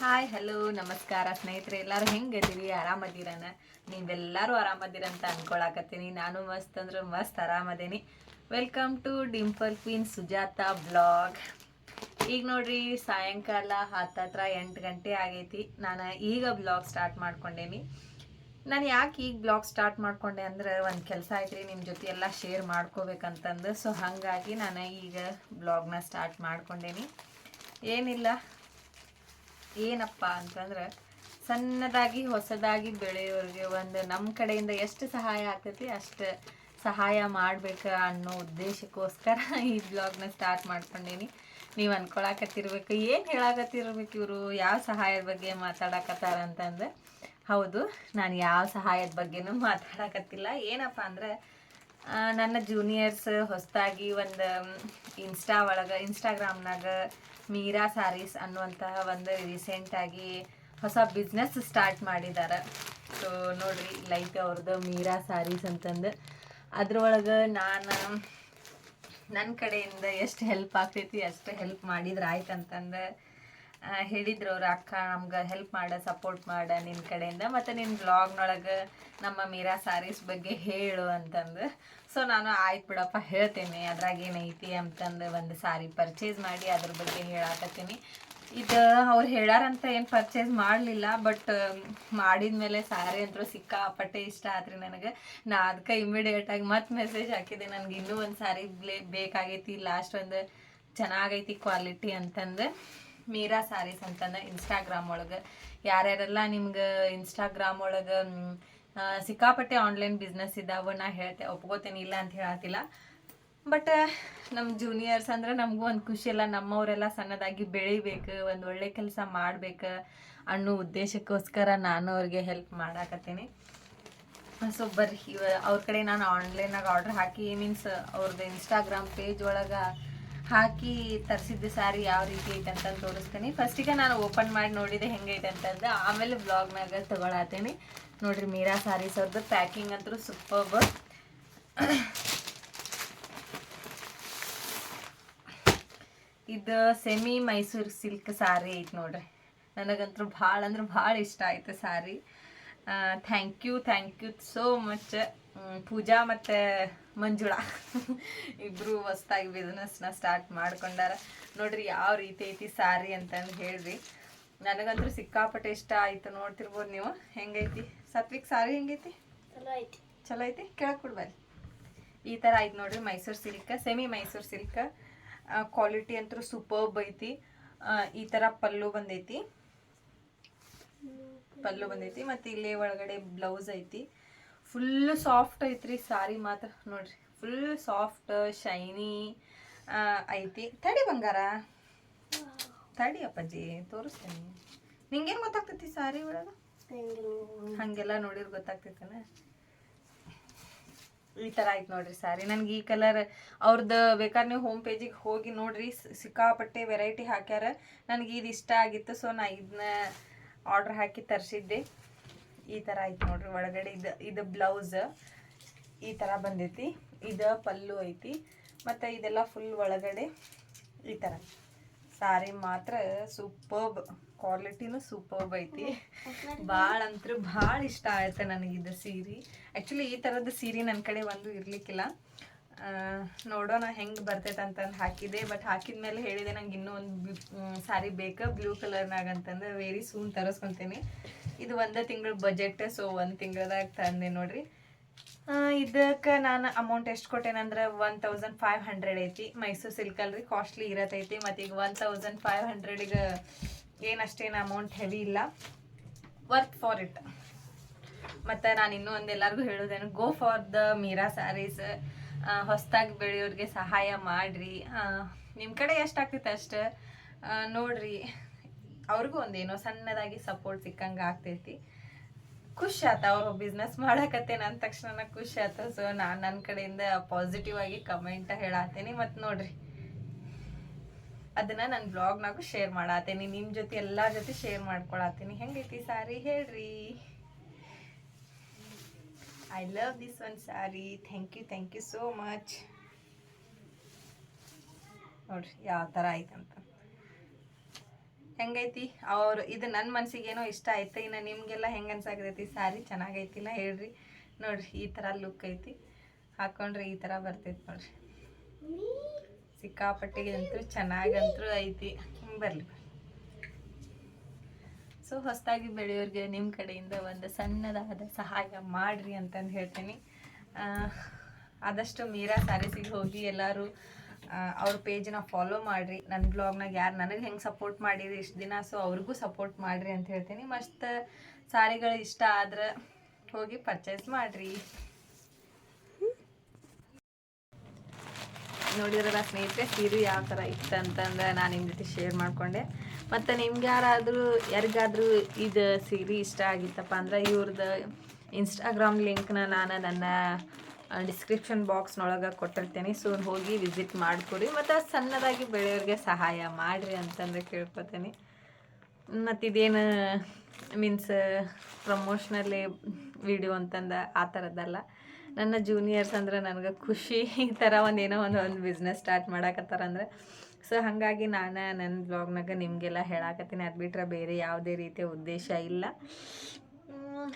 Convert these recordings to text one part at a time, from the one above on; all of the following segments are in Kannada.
ಹಾಯ್ ಹಲೋ ನಮಸ್ಕಾರ ಸ್ನೇಹಿತರೆ, ಎಲ್ಲರೂ ಹೆಂಗದೀರಿ ಎಲ್ಲರೂ ನೀವೆಲ್ಲರೂ ಆರಾಮದೀರಂತ ಅನ್ಕೊಳಕತ್ತೀನಿ. ನಾನು ಮಸ್ತ್ ಅಂದ್ರೆ ಮಸ್ತ್ ಆರಾಮದೇನಿ. Welcome to dimple queen Sujata blog ಈಗ ನೋಡ್ರಿ, ಸಾಯಂಕಾಲ ಹತ್ತತ್ರ ಎಂಟು ಗಂಟೆ ಆಗೈತಿ. ನಾನು ಈಗ ಬ್ಲಾಗ್ ಸ್ಟಾರ್ಟ್ ಮಾಡ್ಕೊಂಡೇನಿ. ನಾನು ಯಾಕೆ ಈಗ ಬ್ಲಾಗ್ ಸ್ಟಾರ್ಟ್ ಮಾಡ್ಕೊಂಡೆ ಅಂದ್ರೆ ಒಂದು ಕೆಲಸ ಐತ್ರಿ ನಿಮ್ಮ ಜೊತೆ ಎಲ್ಲ ಶೇರ್ ಮಾಡ್ಕೋಬೇಕಂತಂದು. ಸೊ ಹಾಗಾಗಿ ನಾನು ಈಗ ಬ್ಲಾಗ್ನ ಸ್ಟಾರ್ಟ್ ಮಾಡ್ಕೊಂಡೇನಿ. ಏನಿಲ್ಲ ಏನಪ್ಪ ಅಂತಂದ್ರೆ, ಸಣ್ಣದಾಗಿ ಹೊಸದಾಗಿ ಬೆಳೆಯೋರಿಗೆ ಒಂದು ನಮ್ಮ ಕಡೆಯಿಂದ ಎಷ್ಟು ಸಹಾಯ ಆಗ್ತೈತಿ ಅಷ್ಟು ಸಹಾಯ ಮಾಡ್ಬೇಕು ಅನ್ನೋ ಉದ್ದೇಶಕ್ಕೋಸ್ಕರ ಈ ಬ್ಲಾಗ್ನ ಸ್ಟಾರ್ಟ್ ಮಾಡ್ಕೊಂಡೀನಿ. ನೀವು ಅನ್ಕೊಳಕತ್ತಿರ್ಬೇಕು, ಏನು ಹೇಳಕತ್ತಿರ್ಬೇಕು ಇವರು, ಯಾವ ಸಹಾಯದ ಬಗ್ಗೆ ಮಾತಾಡಕತ್ತಾರ ಅಂತಂದ್ರೆ, ಹೌದು, ನಾನು ಯಾವ ಸಹಾಯದ ಬಗ್ಗೆನೂ ಮಾತಾಡಕತ್ತಿಲ್ಲ. ಏನಪ್ಪ ಅಂದ್ರೆ ನನ್ನ ಜೂನಿಯರ್ಸ್ ಹೊಸದಾಗಿ ಒಂದು ಇನ್ಸ್ಟಾ ಒಳಗೆ ಇನ್ಸ್ಟಾಗ್ರಾಮ್ನಾಗ ಮೀರಾ ಸ್ಯಾರೀಸ್ ಅನ್ನುವಂತಹ ಒಂದು ರೀಸೆಂಟಾಗಿ ಹೊಸ ಬಿಸ್ನೆಸ್ ಸ್ಟಾರ್ಟ್ ಮಾಡಿದ್ದಾರೆ ಸೊ ನೋಡ್ರಿ ಲೈಕ್ ಅವ್ರದ್ದು ಮೀರಾ ಸ್ಯಾರೀಸ್ ಅಂತಂದು. ಅದ್ರೊಳಗೆ ನಾನು ನನ್ನ ಕಡೆಯಿಂದ ಎಷ್ಟು ಹೆಲ್ಪ್ ಆಗ್ತೈತಿ, ಅಷ್ಟು ಹೆಲ್ಪ್ ಮಾಡಿದ್ರೆ ಆಯ್ತು ಅಂತಂದು ಹೇಳಿದ್ರು ಅವ್ರ, ಅಕ್ಕ, ನಮ್ಗೆ ಹೆಲ್ಪ್ ಮಾಡ ಸಪೋರ್ಟ್ ಮಾಡ ನಿನ್ನ ಕಡೆಯಿಂದ. ಮತ್ತು ನಿನ್ನ ಬ್ಲಾಗ್ನೊಳಗೆ ನಮ್ಮ ಮೀರಾ ಸಾರೀಸ್ ಬಗ್ಗೆ ಹೇಳು ಅಂತಂದು. ಸೊ ನಾನು ಆಯ್ತು ಬಿಡಪ್ಪ, ಹೇಳ್ತೇನೆ. ಅದ್ರಾಗ ಏನೈತಿ ಅಂತಂದು ಒಂದು ಸಾರಿ ಪರ್ಚೇಸ್ ಮಾಡಿ ಅದ್ರ ಬಗ್ಗೆ ಹೇಳಾಕತ್ತೀನಿ. ಇದು ಅವ್ರು ಹೇಳಾರಂತ ಏನು ಪರ್ಚೇಸ್ ಮಾಡಲಿಲ್ಲ ಬಟ್ ಮಾಡಿದ್ಮೇಲೆ ಸಾರಿ ಅಂತೂ ಸಿಕ್ಕಾಪಟ್ಟೆ ಇಷ್ಟ ಆತ್ರಿ ನನಗೆ. ನಾ ಅದಕ್ಕೆ ಇಮಿಡಿಯೇಟಾಗಿ ಮತ್ತೆ ಮೆಸೇಜ್ ಹಾಕಿದೆ, ನನಗೆ ಇನ್ನೂ ಒಂದು ಸಾರಿ ಬ್ಲೇ ಬೇಕಾಗೈತಿ ಲಾಸ್ಟ್ ಒಂದು ಚೆನ್ನಾಗೈತಿ ಕ್ವಾಲಿಟಿ ಅಂತಂದು. ಮೀರಾ ಸಾರೀಸ್ ಅಂತಂದು ಇನ್ಸ್ಟಾಗ್ರಾಮ್ ಒಳಗೆ. ಯಾರ್ಯಾರೆಲ್ಲ ನಿಮ್ಗೆ ಇನ್ಸ್ಟಾಗ್ರಾಮ್ ಒಳಗೆ ಸಿಕ್ಕಾಪಟ್ಟೆ ಆನ್ಲೈನ್ ಬಿಸ್ನೆಸ್ ಇದ್ದಾವ ನಾ ಹೇಳ್ತೆ, ಒಪ್ಕೋತೇನೆ ಇಲ್ಲ ಅಂತ ಹೇಳತ್ತಿಲ್ಲ ಬಟ್ ನಮ್ಮ ಜೂನಿಯರ್ಸ್ ಅಂದ್ರೆ ನಮಗೂ ಒಂದು ಖುಷಿ ಎಲ್ಲ ನಮ್ಮವರೆಲ್ಲ ಸಣ್ಣದಾಗಿ ಬೆಳಿಬೇಕು, ಒಂದು ಒಳ್ಳೆ ಕೆಲಸ ಮಾಡ್ಬೇಕು ಅನ್ನೋ ಉದ್ದೇಶಕ್ಕೋಸ್ಕರ ನಾನು ಅವ್ರಿಗೆ ಹೆಲ್ಪ್ ಮಾಡಾಕತ್ತೀನಿ. ಸೊ ಬರ್ರಿ, ಇವ, ಅವ್ರ ಕಡೆ ನಾನು ಆನ್ಲೈನಾಗ ಆರ್ಡ್ರ್ ಹಾಕಿ ಮೀನ್ಸ್ ಅವ್ರದ್ದು ಇನ್ಸ್ಟಾಗ್ರಾಮ್ ಪೇಜ್ ಒಳಗೆ ಹಾಕಿ ತರಿಸಿದ್ದು ಸ್ಯಾರಿ ಯಾವ ರೀತಿ ಐತೆ ಅಂತ ತೋರಿಸ್ತೀನಿ. ಫಸ್ಟಿಗೆ ನಾನು ಓಪನ್ ಮಾಡಿ ನೋಡಿದೆ ಹೆಂಗೈತೆ ಅಂತಂದು. ಆಮೇಲೆ ಬ್ಲಾಗ್ನಾಗ ತಗೊಳತೀನಿ ನೋಡ್ರಿ ಮೀರಾ ಸಾರೀಸ್ ಅವ್ರದ್ದು ಪ್ಯಾಕಿಂಗ್ ಅಂತೂ ಸೂಪರ್ಬ್ ಇದು ಸೆಮಿ ಮೈಸೂರು ಸಿಲ್ಕ್ ಸಾರಿ ಐತೆ ನೋಡ್ರಿ. ನನಗಂತೂ ಭಾಳ ಅಂದ್ರೆ ಭಾಳ ಇಷ್ಟ ಆಯ್ತು sari. Thank you thank you so much Pooja ಮತ್ತು ಮಂಜುಳಾ. ಇಬ್ಬರು ಹೊಸ್ದಾಗಿ ಬಿಸ್ನೆಸ್ನ ಸ್ಟಾರ್ಟ್ ಮಾಡ್ಕೊಂಡಾರ. ನೋಡ್ರಿ ಯಾವ ರೀತಿ ಐತಿ ಸಾರಿ ಅಂತಂದು ಹೇಳ್ರಿ. ನನಗಂತೂ ಸಿಕ್ಕಾಪಟ್ಟೆ ಇಷ್ಟ ಆಯ್ತು ನೋಡ್ತಿರ್ಬೋದು ನೀವು. ಹೆಂಗೈತಿ? ಸತ್ವಿಕ್ ಸಾರಿ ಹೆಂಗೈತಿ? ಚಲೋ ಐತಿ. ಚಲೋ ಐತಿ? ಕೇಳಕ್ಕೆ ಕೊಡ್ಬಾರಿ ಈ ಥರ ಆಯ್ತು ನೋಡ್ರಿ Mysore silk semi Mysore silk. Quality ಅಂತೂ ಸೂಪರ್ಬ್ ಐತಿ. ಈ ಥರ ಪಲ್ಲು ಬಂದೈತಿ. ಪಲ್ಲು ಬಂದೈತಿ. ಮತ್ತು ಇಲ್ಲಿ ಒಳಗಡೆ ಬ್ಲೌಸ್ ಐತಿ. ಫುಲ್ ಸಾಫ್ಟ್ ಐತ್ರಿ ಸಾರಿ ಮಾತ್ರ, ನೋಡ್ರಿ. ಫುಲ್ ಸಾಫ್ಟ್ ಶೈನಿ ಐತಿ. ತಡಿ ಬಂಗಾರ. ತಡಿ ಅಪ್ಪಾಜಿ, ತೋರಿಸ್ತೇನೆ. ನಿಂಗೇನು ಗೊತ್ತಾಗ್ತೈತಿ ಸಾರಿ ಒಳಗೆ? ಹಂಗೆಲ್ಲ ನೋಡಿದ್ರೆ ಗೊತ್ತಾಗ್ತೈತನ? ಈ ಥರ ಆಯ್ತು ನೋಡ್ರಿ ಸಾರಿ. ನನಗೆ ಈ ಕಲರ್ ಅವ್ರದ್ದು ಬೇಕಾದ್ರೆ ನೀವು ಹೋಮ್ ಪೇಜಿಗೆ ಹೋಗಿ ನೋಡ್ರಿ ಸಿಕ್ಕಾಪಟ್ಟೆ ವೆರೈಟಿ ಹಾಕ್ಯಾರ. ನನಗೆ ಇದು ಇಷ್ಟ ಆಗಿತ್ತು ಸೊ ನಾ ಇದನ್ನ ಆರ್ಡ್ರ್ ಹಾಕಿ ತರಿಸಿದ್ದೆ. ಈ ಥರ ಐತಿ ನೋಡ್ರಿ, ಒಳಗಡೆ ಇದು ಇದು ಬ್ಲೌಸ್ ಈ ಥರ ಬಂದೈತಿ. ಇದು ಪಲ್ಲು ಐತಿ, ಮತ್ತು ಇದೆಲ್ಲ ಫುಲ್ ಒಳಗಡೆ ಈ ಥರ ಸಾರಿ ಮಾತ್ರ ಸೂಪರ್ಬ್ ಕ್ವಾಲಿಟಿನೂ ಸೂಪರ್ಬ್ ಐತಿ. ಭಾಳ ಅಂತೂ ಭಾಳ ಇಷ್ಟ ಆಯ್ತು ನನಗೆ ಇದು ಸೀರೆ. ಆ್ಯಕ್ಚುಲಿ ಈ ಥರದ ಸೀರೆ ನನ್ನ ಕಡೆ ಒಂದು ಇರಲಿಕ್ಕಿಲ್ಲ. ನೋಡೋಣ ಹೆಂಗೆ ಬರ್ತೈತೆ ಅಂತಂದು ಹಾಕಿದೆ. ಬಟ್ ಹಾಕಿದ ಮೇಲೆ ಹೇಳಿದೆ ನಂಗೆ ಇನ್ನೂ ಒಂದು ಸಾರಿ ಬೇಕು. ಬ್ಲೂ ಕಲರ್ನಾಗ ಅಂತಂದು ವೆರಿ ಸೂನ್ ತರಿಸ್ಕೊತೀನಿ. ಇದು ಒಂದೇ ತಿಂಗಳ ಬಜೆಟ್ ಸೊ ಒಂದು ತಿಂಗಳದಾಗ ತಂದೆ ನೋಡ್ರಿ. ಇದಕ್ಕೆ ನಾನು ಅಮೌಂಟ್ ಎಷ್ಟು ಕೊಟ್ಟೇನಂದ್ರೆ ಒನ್ ತೌಸಂಡ್ ಫೈವ್ ಹಂಡ್ರೆಡ್ ಐತಿ. ಮೈಸೂರು ಸಿಲ್ಕ್ ಅಲ್ರಿ ಕಾಸ್ಟ್ಲಿ ಇರತ್ತೈತಿ ಮತ್ತು ಈಗ ಒನ್ ತೌಸಂಡ್ ಫೈವ್ ಹಂಡ್ರೆಡಿಗೆ ಏನಷ್ಟೇನು ಅಮೌಂಟ್ ಹೆವಿ ಇಲ್ಲ. ವರ್ತ್ ಫಾರ್ ಇಟ್ ಮತ್ತು ನಾನು ಇನ್ನೂ ಒಂದು ಎಲ್ಲರಿಗೂ ಹೇಳೋದೇನು go for the Meera sarees ಹೊಸ್ದಾಗಿ ಬೆಳೆಯೋರಿಗೆ ಸಹಾಯ ಮಾಡಿರಿ. ನಿಮ್ಮ ಕಡೆ ಎಷ್ಟಾಗ್ತೈತೆ ಅಷ್ಟು? ನೋಡ್ರಿ, ಅವ್ರಿಗೂ ಒಂದೇನೋ ಸಣ್ಣದಾಗಿ ಸಪೋರ್ಟ್ ಸಿಕ್ಕಂಗೆ ಆಗ್ತೈತಿ. ಖುಷಿ ಆತ ಅವರು ಬಿಸ್ನೆಸ್ ಮಾಡಕತ್ತೇನೆ ಅಂದ ತಕ್ಷಣ ಖುಷಿ ಆತ. ಸೊ ನಾನು ನನ್ನ ಕಡೆಯಿಂದ ಪಾಸಿಟಿವ್ ಆಗಿ ಕಮೆಂಟ್ ಹೇಳಾತೀನಿ. ಮತ್ತು ನೋಡ್ರಿ, ಅದನ್ನ ನನ್ನ ಬ್ಲಾಗ್ನಾಗೂ ಶೇರ್ ಮಾಡತ್ತೇನೆ ನಿಮ್ಮ ಜೊತೆ ಎಲ್ಲರ ಜೊತೆ ಶೇರ್ ಮಾಡ್ಕೊಳತ್ತೀನಿ ಹೆಂಗೈತಿ ಸಾರಿ? ಹೇಳ್ರಿ. I love this one sari thank you thank you so much ನೋಡ್ರಿ, ಯಾವ ಥರ ಆಯ್ತಂತ ಹೆಂಗೈತಿ? ಅವ್ರು, ಇದು ನನ್ನ ಮನ್ಸಿಗೇನೋ ಇಷ್ಟ ಆಯ್ತು? ಇನ್ನು ನಿಮಗೆಲ್ಲ ಹೆಂಗೆ ಅನ್ಸಾಕತೈತಿ? ಸಾರಿ ಚೆನ್ನಾಗೈತಿಲ್ಲ ಹೇಳ್ರಿ. ನೋಡ್ರಿ, ಈ ಥರ ಲುಕ್ ಐತಿ. ಹಾಕೊಂಡ್ರೆ ಈ ಥರ ಬರ್ತೈತಿ ನೋಡ್ರಿ. ಸಿಕ್ಕಾಪಟ್ಟಿಗೆ ಅಂತೂ ಚೆನ್ನಾಗಂತೂ ಐತಿ. ಬರಲಿ. ಸೊ ಹೊಸದಾಗಿ ಬೆಳೆಯೋರಿಗೆ ನಿಮ್ಮ ಕಡೆಯಿಂದ ಒಂದು ಸಣ್ಣದಾದ ಸಹಾಯ ಮಾಡಿರಿ ಅಂತಂದು ಹೇಳ್ತೀನಿ. ಆದಷ್ಟು ಮೀರಾ ಸ್ಯಾರೀಸಿಗೆ ಹೋಗಿ ಎಲ್ಲರೂ ಅವ್ರ ಪೇಜನ್ನ ಫಾಲೋ ಮಾಡಿರಿ. ನನ್ನ ಬ್ಲಾಗ್ನಾಗ ಯಾರು ನನಗೆ ಹೆಂಗೆ ಸಪೋರ್ಟ್ ಮಾಡಿರಿ ಇಷ್ಟು ದಿನ ಸೊ ಅವ್ರಿಗೂ ಸಪೋರ್ಟ್ ಮಾಡಿರಿ ಅಂತ ಹೇಳ್ತೀನಿ. ಮಸ್ತ್ ಸಾರಿಗಳು ಇಷ್ಟ ಆದ್ರೆ ಹೋಗಿ ಪರ್ಚೇಸ್ ಮಾಡಿರಿ. ನೋಡಿರಲ್ಲ ಸ್ನೇಹಿತರೆ, ಸೀರೆ ಯಾವ ಥರ ಇತ್ತಂತಂದ್ರೆ ನಾನು ನಿಮ್ಮ ಜೊತೆ ಶೇರ್ ಮಾಡಿಕೊಂಡೆ. ಮತ್ತು ನಿಮ್ಗೆ ಯಾರಾದರೂ ಯಾರಿಗಾದರೂ ಇದು ಸೀರೆ ಇಷ್ಟ ಆಗಿತ್ತಪ್ಪ ಅಂದ್ರೆ ಇವ್ರದ್ದು ಇನ್ಸ್ಟಾಗ್ರಾಮ್ ಲಿಂಕ್ನ ನಾನು ನನ್ನ ಡಿಸ್ಕ್ರಿಪ್ಷನ್ ಬಾಕ್ಸ್ನೊಳಗೆ ಕೊಟ್ಟಿರ್ತೀನಿ. ಸೊ ಹೋಗಿ ವಿಸಿಟ್ ಮಾಡ್ಕೊಡಿ. ಮತ್ತು ಸಣ್ಣದಾಗಿ ಬೆಳೆಯೋರಿಗೆ ಸಹಾಯ ಮಾಡಿರಿ ಅಂತಂದ್ರೆ ಕೇಳ್ಕೊತೀನಿ. ಮತ್ತು ಇದೇನು ಮೀನ್ಸ್ ಪ್ರಮೋಷ್ನಲ್ಲಿ ವಿಡಿಯೋ ಅಂತಂದ ಆ ಥರದ್ದಲ್ಲ ನನ್ನ ಜೂನಿಯರ್ಸ್ ಅಂದ್ರೆ ನನಗೆ ಖುಷಿ ಈ ಥರ ಒಂದು ಏನೋ ಒಂದು ಒಂದು ಬಿಸ್ನೆಸ್ ಸ್ಟಾರ್ಟ್ ಮಾಡಾಕತ್ತಾರಂದ್ರೆ ಸೊ ಹಾಗಾಗಿ ನಾನು ನನ್ನ ಬ್ಲಾಗ್ನಾಗ ನಿಮಗೆಲ್ಲ ಹೇಳಾಕತ್ತೀನಿ. ಅದು ಬಿಟ್ರೆ ಬೇರೆ ಯಾವುದೇ ರೀತಿಯ ಉದ್ದೇಶ ಇಲ್ಲ.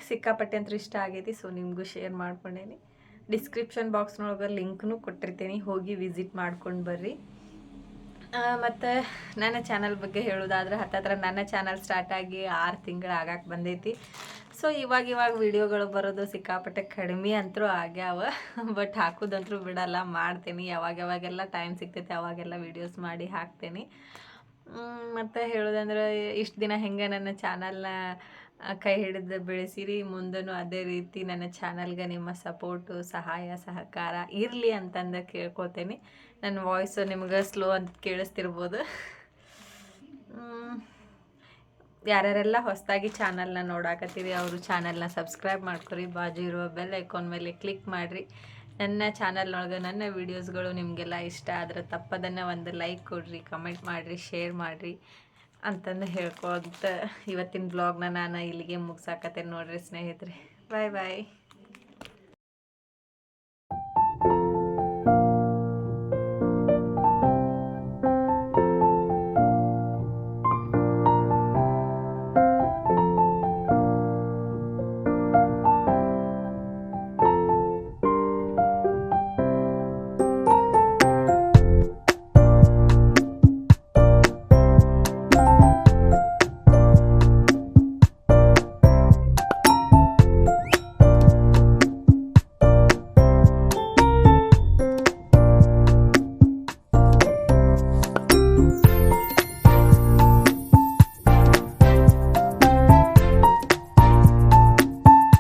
ಸಿಕ್ಕಾಪಟ್ಟೆ ಅಂತೂ ಇಷ್ಟ ಆಗೈತಿ. ಸೊ ನಿಮಗೂ ಶೇರ್ ಮಾಡ್ಕೊಂಡೇನಿ. ಡಿಸ್ಕ್ರಿಪ್ಷನ್ ಬಾಕ್ಸ್ನೊಳಗೆ ಲಿಂಕ್ನು ಕೊಟ್ಟಿರ್ತೀನಿ. ಹೋಗಿ ವಿಸಿಟ್ ಮಾಡ್ಕೊಂಡು ಬರ್ರಿ. ಮತ್ತು ನನ್ನ ಚಾನಲ್ ಬಗ್ಗೆ ಹೇಳೋದಾದ್ರೆ ಹತ್ತತ್ರ ನನ್ನ ಚಾನಲ್ ಸ್ಟಾರ್ಟ್ ಆಗಿ ಆರು ತಿಂಗಳು ಆಗಕ್ಕೆ ಬಂದೈತಿ. ಸೊ ಇವಾಗ ಇವಾಗ ವಿಡಿಯೋಗಳು ಬರೋದು ಸಿಕ್ಕಾಪಟ್ಟೆ ಕಡಿಮೆ ಅಂತರೂ ಆಗ್ಯಾವ. ಬಟ್ ಹಾಕೋದಂತರೂ ಬಿಡಲ್ಲ, ಮಾಡ್ತೀನಿ. ಯಾವಾಗ ಯಾವಾಗೆಲ್ಲ ಟೈಮ್ ಸಿಗ್ತೈತೆ ಅವಾಗೆಲ್ಲ ವೀಡಿಯೋಸ್ ಮಾಡಿ ಹಾಕ್ತೀನಿ. ಮತ್ತು ಹೇಳೋದಂದ್ರೆ ಇಷ್ಟು ದಿನ ಹೆಂಗೆ ನನ್ನ ಚಾನಲ್ನ ಕೈ ಹಿಡಿದು ಬೆಳೆಸಿರಿ ಮುಂದೂ ಅದೇ ರೀತಿ ನನ್ನ ಚಾನಲ್ಗೆ ನಿಮ್ಮ ಸಪೋರ್ಟು ಸಹಾಯ, ಸಹಕಾರ ಇರಲಿ ಅಂತಂದು ಕೇಳ್ಕೊತೇನೆ. ನನ್ನ ವಾಯ್ಸು ನಿಮ್ಗೆ ಸ್ಲೋ ಅಂತ ಕೇಳಿಸ್ತಿರ್ಬೋದು. ಯಾರ್ಯಾರೆಲ್ಲ ಹೊಸದಾಗಿ ಚಾನಲ್ನ ನೋಡಾಕತ್ತೀರಿ ಅವರು ಚಾನಲ್ನ ಸಬ್ಸ್ಕ್ರೈಬ್ ಮಾಡ್ಕೊರಿ. ಬಾಜು ಇರುವ ಬೆಲ್ ಐಕಾನ್ ಮೇಲೆ ಕ್ಲಿಕ್ ಮಾಡಿರಿ. ನನ್ನ ಚಾನಲ್ನೊಳಗೆ ನನ್ನ ವೀಡಿಯೋಸ್ಗಳು ನಿಮಗೆಲ್ಲ ಇಷ್ಟ ಆದರೆ ತಪ್ಪದನ್ನು ಒಂದು ಲೈಕ್ ಕೊಡ್ರಿ ಕಮೆಂಟ್ ಮಾಡಿರಿ ಶೇರ್ ಮಾಡಿರಿ. ಅಂತಂದು ಹೇಳ್ಕೊತ ಇವತ್ತಿನ ಬ್ಲಾಗ್ನ ನಾನು ಇಲ್ಲಿಗೆ ಮುಗ್ಸಾಕತ್ತೇನೆ ನೋಡ್ರಿ ಸ್ನೇಹಿತರೆ. ಬಾಯ್ ಬಾಯ್